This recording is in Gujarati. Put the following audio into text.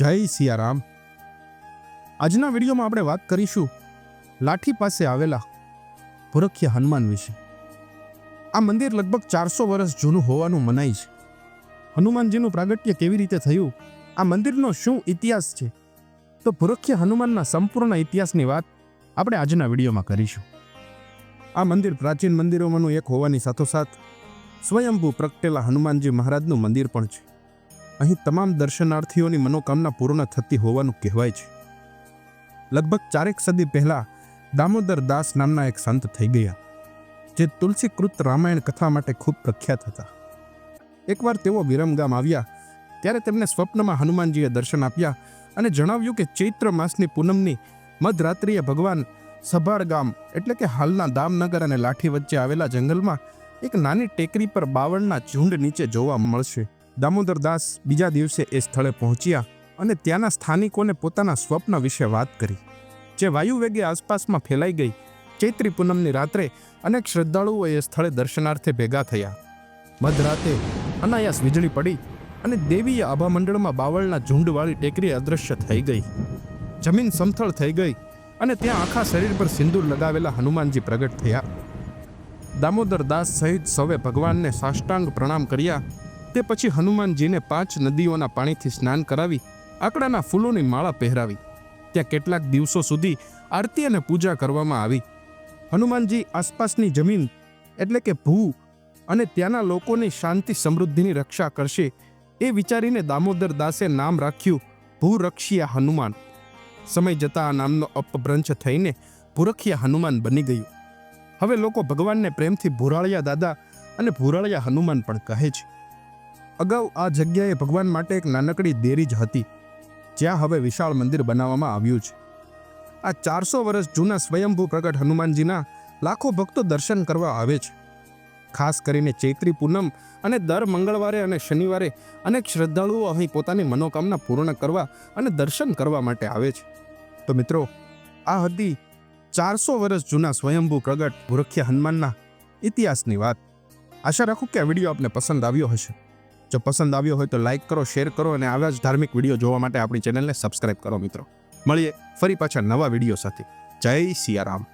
જય સિયારામ. આજના વિડીયોમાં આપણે વાત કરીશું લાઠી પાસે આવેલા ભુરખ્ય હનુમાન વિશે. આ મંદિર લગભગ ચારસો વર્ષ જૂનું હોવાનું મનાય છે. હનુમાનજીનું પ્રાગટ્ય કેવી રીતે થયું? આ મંદિરનો શું ઇતિહાસ છે? તો ભુરખ્ય હનુમાનના સંપૂર્ણ ઇતિહાસની વાત આપણે આજના વિડીયોમાં કરીશું. આ મંદિર પ્રાચીન મંદિરોમાંનું એક હોવાની સાથોસાથ સ્વયંભૂ પ્રગટેલા હનુમાનજી મહારાજનું મંદિર પણ છે. અહીં તમામ દર્શનાર્થીઓની મનોકામના પૂર્ણ થતી હોવાનું કહેવાય છે. લગભગ ચારેક સદી પહેલા દામોદર દાસ નામના એક સંત થઈ ગયા, જે તુલસીકૃત રામાયણ કથા માટે ખૂબ પ્રખ્યાત હતા. એકવાર તેઓ વિરમગામ આવ્યા, ત્યારે તેમને સ્વપ્નમાં હનુમાનજીએ દર્શન આપ્યા અને જણાવ્યું કે ચૈત્ર માસની પૂનમની મધરાત્રિએ ભગવાન સભાળ ગામ એટલે કે હાલના દામનગર અને લાઠી વચ્ચે આવેલા જંગલમાં એક નાની ટેકરી પર બાવળના ઝુંડ નીચે જોવા મળશે. દામોદર દાસ બીજા દિવસે એ સ્થળે પહોંચ્યા અને ત્યાંના સ્થાનિકોને પોતાના સ્વપ્ન વિશે વાત કરી, જે વાયુવેગે આસપાસમાં ફેલાઈ ગઈ. ચૈત્રી પૂનમની રાત્રે અનેક શ્રદ્ધાળુઓ એ સ્થળે દર્શનાર્થે ભેગા થયા. મધરાતે અનાયાસ વીજળી પડી અને દેવીય આભામંડળમાં બાવળના ઝુંડવાળી ટેકરી અદૃશ્ય થઈ ગઈ. જમીન સમથળ થઈ ગઈ અને ત્યાં આખા શરીર પર સિંદૂર લગાવેલા હનુમાનજી પ્રગટ થયા. દામોદર દાસ સહિત સૌએ ભગવાનને સાષ્ટાંગ પ્રણામ કર્યા તે પછી હનુમાનજીને પાંચ નદીઓના પાણીથી સ્નાન કરાવી, આકડાના ફૂલોની માળા પહેરાવી. ત્યાં કેટલાક દિવસો સુધી આરતી અને પૂજા કરવામાં આવી. હનુમાનજી આસપાસની જમીન, એટલે કે ભૂ, અને ત્યાંના લોકોની શાંતિ સમૃદ્ધિની રક્ષા કરશે એ વિચારીને દામોદર દાસે નામ રાખ્યું, ભૂરક્ષિયા હનુમાન. સમય જતાં આ નામનો અપભ્રંશ થઈને ભૂરખિયા હનુમાન બની ગયું. હવે લોકો ભગવાનને પ્રેમથી ભૂરાળિયા દાદા અને ભૂરાળિયા હનુમાન પણ કહે છે. અગાઉ આ જગ્યાએ ભગવાન માટે એક નાનકડી દેરી જ હતી, જ્યાં હવે વિશાળ મંદિર બનાવવામાં આવ્યું છે. આ ચારસો વર્ષ જૂના સ્વયંભૂ પ્રગટ હનુમાનજીના લાખો ભક્તો દર્શન કરવા આવે છે. ખાસ કરીને ચૈત્રી પૂનમ અને દર મંગળવારે અને શનિવારે અનેક શ્રદ્ધાળુઓ અહીં પોતાની મનોકામના પૂર્ણ કરવા અને દર્શન કરવા માટે આવે છે. તો મિત્રો, આ હતી ચારસો વર્ષ જૂના સ્વયંભૂ પ્રગટ ભૂરખ્ય હનુમાનના ઇતિહાસની વાત. આશા રાખું કે આ વીડિયો આપને પસંદ આવ્યો હશે. જો પસંદ આવ્યો હોય તો લાઈક કરો શેર કરો અને આવા જ ધાર્મિક વીડિયો જોવા માટે આપણી ચેનલને સબસ્ક્રાઇબ કરો મિત્રો. મળીએ ફરી પાછા નવા વીડિયો સાથે. જય સિયારામ.